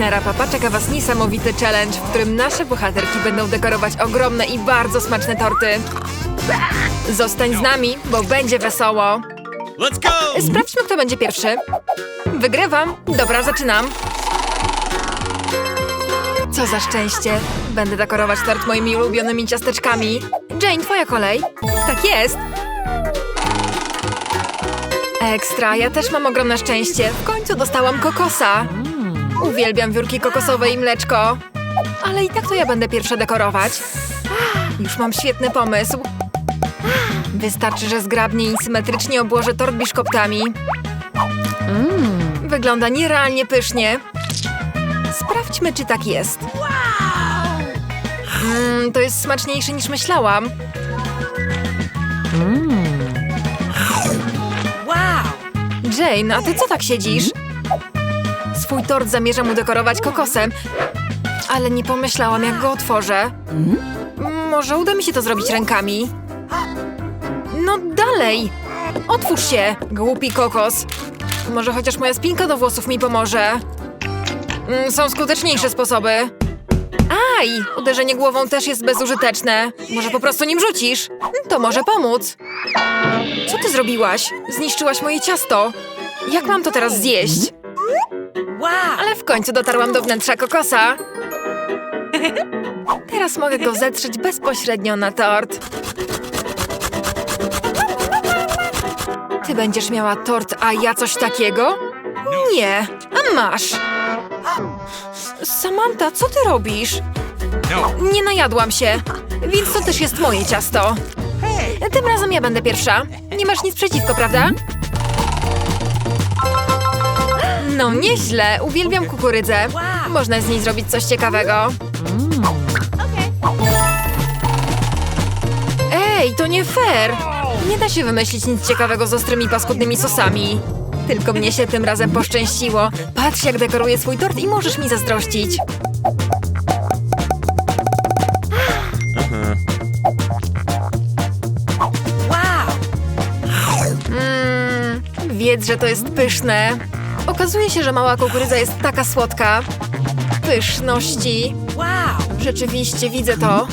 Na Rapapa, czeka Was niesamowity challenge, w którym nasze bohaterki będą dekorować ogromne i bardzo smaczne torty. Zostań z nami, bo będzie wesoło. Let's go! Sprawdźmy, kto będzie pierwszy. Wygrywam. Dobra, zaczynam. Co za szczęście. Będę dekorować tort moimi ulubionymi ciasteczkami. Jane, twoja kolej. Tak jest. Ekstra, ja też mam ogromne szczęście. W końcu dostałam kokosa. Uwielbiam wiórki kokosowe i mleczko. Ale i tak to ja będę pierwsza dekorować. Już mam świetny pomysł. Wystarczy, że zgrabnie i symetrycznie obłożę tort biszkoptami. Wygląda nierealnie pysznie. Sprawdźmy, czy tak jest. Mm, to jest smaczniejsze niż myślałam. Jane, a ty co tak siedzisz? Swój tort zamierzam udekorować kokosem, ale nie pomyślałam, jak go otworzę. Może uda mi się to zrobić rękami. No dalej! Otwórz się, głupi kokos. Może chociaż moja spinka do włosów mi pomoże. Mm, Są skuteczniejsze sposoby. Aj! Uderzenie głową też jest bezużyteczne. Może po prostu nim rzucisz? To może pomóc. Co ty zrobiłaś? Zniszczyłaś moje ciasto. Jak mam to teraz zjeść? Ale w końcu dotarłam do wnętrza kokosa. Teraz mogę go zetrzeć bezpośrednio na tort. Ty będziesz miała tort, a ja coś takiego? Nie, a masz. Samantha, co ty robisz? No. Nie najadłam się, więc to też jest moje ciasto. Tym razem ja będę pierwsza. Nie masz nic przeciwko, prawda? No nieźle, uwielbiam kukurydzę. Można z niej zrobić coś ciekawego. Ej, to nie fair! Nie da się wymyślić nic ciekawego z ostrymi, paskudnymi sosami. Tylko mnie się tym razem poszczęściło. Patrz, jak dekoruję swój tort i możesz mi zazdrościć. Mmm, wiedz, że to jest pyszne. Okazuje się, że mała kukurydza jest taka słodka. Pyszności. Rzeczywiście, widzę to.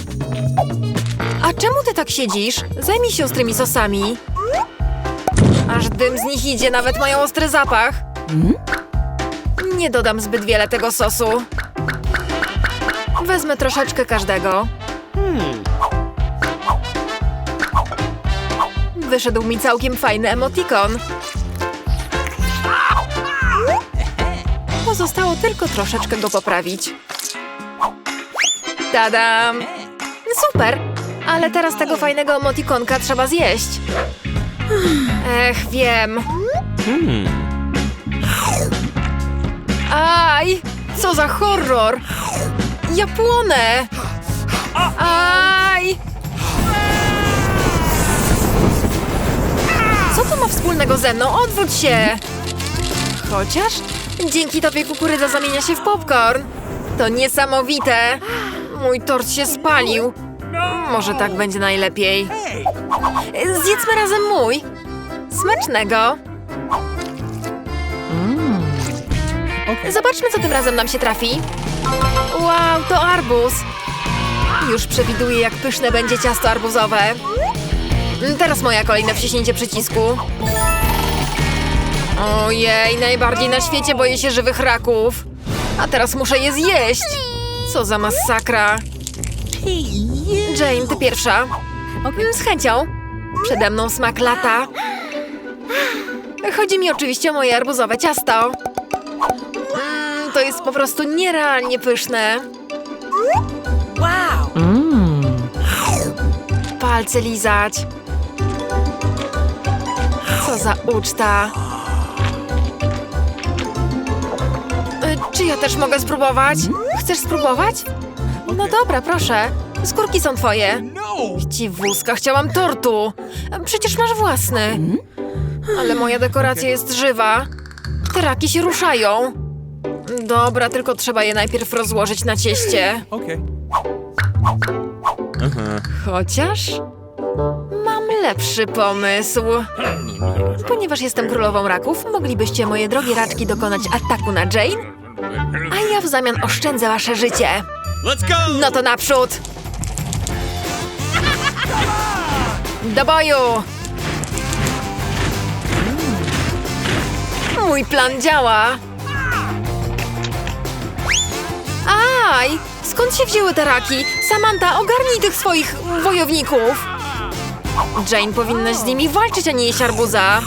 A czemu ty tak siedzisz? Zajmij się ostrymi sosami. Aż dym z nich idzie, nawet mają ostry zapach. Nie dodam zbyt wiele tego sosu. Wezmę troszeczkę każdego. Wyszedł mi całkiem fajny emotikon. Tylko troszeczkę go poprawić. Tadam! Super! Ale teraz tego fajnego emotikonka trzeba zjeść. Ech, wiem. Aj! Co za horror! Ja płonę! Aj! Co to ma wspólnego ze mną? Odwróć się! Chociaż dzięki tobie kukurydza zamienia się w popcorn. To niesamowite! Mój tort się spalił. Może tak będzie najlepiej. Zjedzmy razem mój. Smacznego. Zobaczmy, co tym razem nam się trafi. Wow, to arbuz. Już przewiduję, jak pyszne będzie ciasto arbuzowe. Teraz moja kolej na wciśnięcie przycisku. Ojej, najbardziej na świecie boję się żywych raków. A teraz muszę je zjeść. Co za masakra. Jane, ty pierwsza. Z chęcią. Przede mną smak lata. Chodzi mi oczywiście o moje arbuzowe ciasto. Mm, to jest po prostu nierealnie pyszne. Palce lizać. Co za uczta. Czy ja też mogę spróbować? Chcesz spróbować? No dobra, proszę. Skórki są twoje. No! Ci wózka, chciałam tortu. Przecież masz własny. Ale moja dekoracja jest żywa. Te raki się ruszają. Dobra, tylko trzeba je najpierw rozłożyć na cieście. Chociaż mam lepszy pomysł. Ponieważ jestem królową raków, moglibyście, moje drogie raczki, dokonać ataku na Jane? A ja w zamian oszczędzę wasze życie. Let's go! No to naprzód! Do boju! Mój plan działa! Aj! Skąd się wzięły te raki? Samantha, ogarnij tych swoich wojowników! Jane powinnaś z nimi walczyć, a nie jeść arbuza.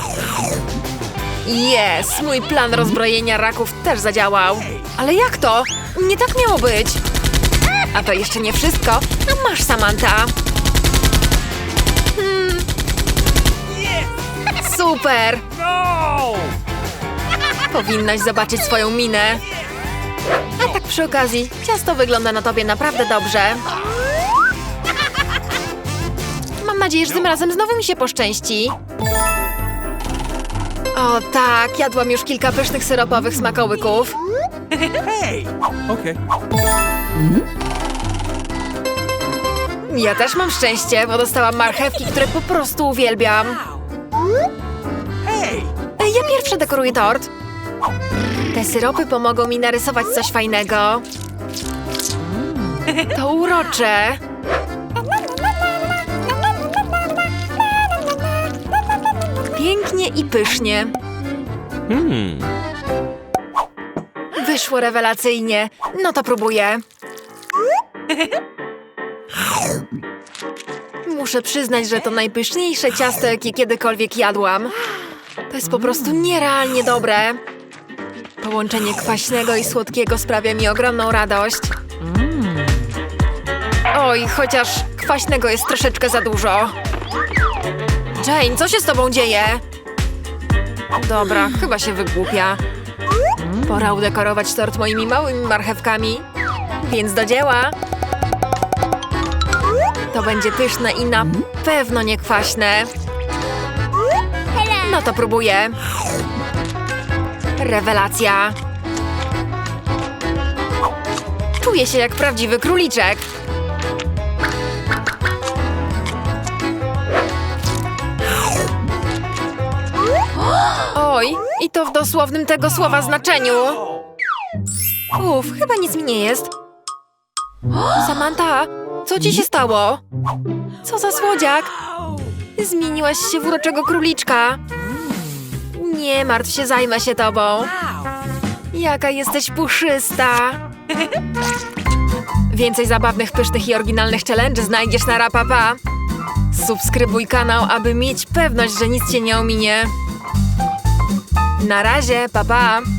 Jest! Mój plan rozbrojenia raków też zadziałał. Ale jak to? Nie tak miało być! A to jeszcze nie wszystko. A masz, Samantha. Hmm. Super! Powinnaś zobaczyć swoją minę. A tak przy okazji, ciasto wygląda na tobie naprawdę dobrze. Mam nadzieję, że tym razem znowu mi się poszczęści. O tak, jadłam już kilka pysznych syropowych smakołyków. Okay. Ja też mam szczęście, bo dostałam marchewki, które po prostu uwielbiam. Hey! Ej, Ja pierwsza dekoruję tort. Te syropy pomogą mi narysować coś fajnego. To urocze. Pięknie i pysznie. Hmm. Wyszło rewelacyjnie. No to próbuję. Muszę przyznać, że to najpyszniejsze ciasto, jakie kiedykolwiek jadłam. To jest po prostu nierealnie dobre. Połączenie kwaśnego i słodkiego sprawia mi ogromną radość. Oj, chociaż kwaśnego jest troszeczkę za dużo. Jane, co się z tobą dzieje? Dobra, chyba się wygłupia. Pora udekorować tort moimi małymi marchewkami. Więc do dzieła. To będzie pyszne i na pewno nie kwaśne. No to próbuję. Rewelacja. Czuję się jak prawdziwy króliczek. Oj, i to w dosłownym tego słowa znaczeniu. Uf, chyba nic mi nie jest. Samantha, co ci się stało? Co za słodziak? Zmieniłaś się w uroczego króliczka. Nie martw się, zajmę się tobą. Jaka jesteś puszysta. Więcej zabawnych, pysznych i oryginalnych challenge znajdziesz na Rapapa. Subskrybuj kanał, aby mieć pewność, że nic cię nie ominie. Na razie, pa pa!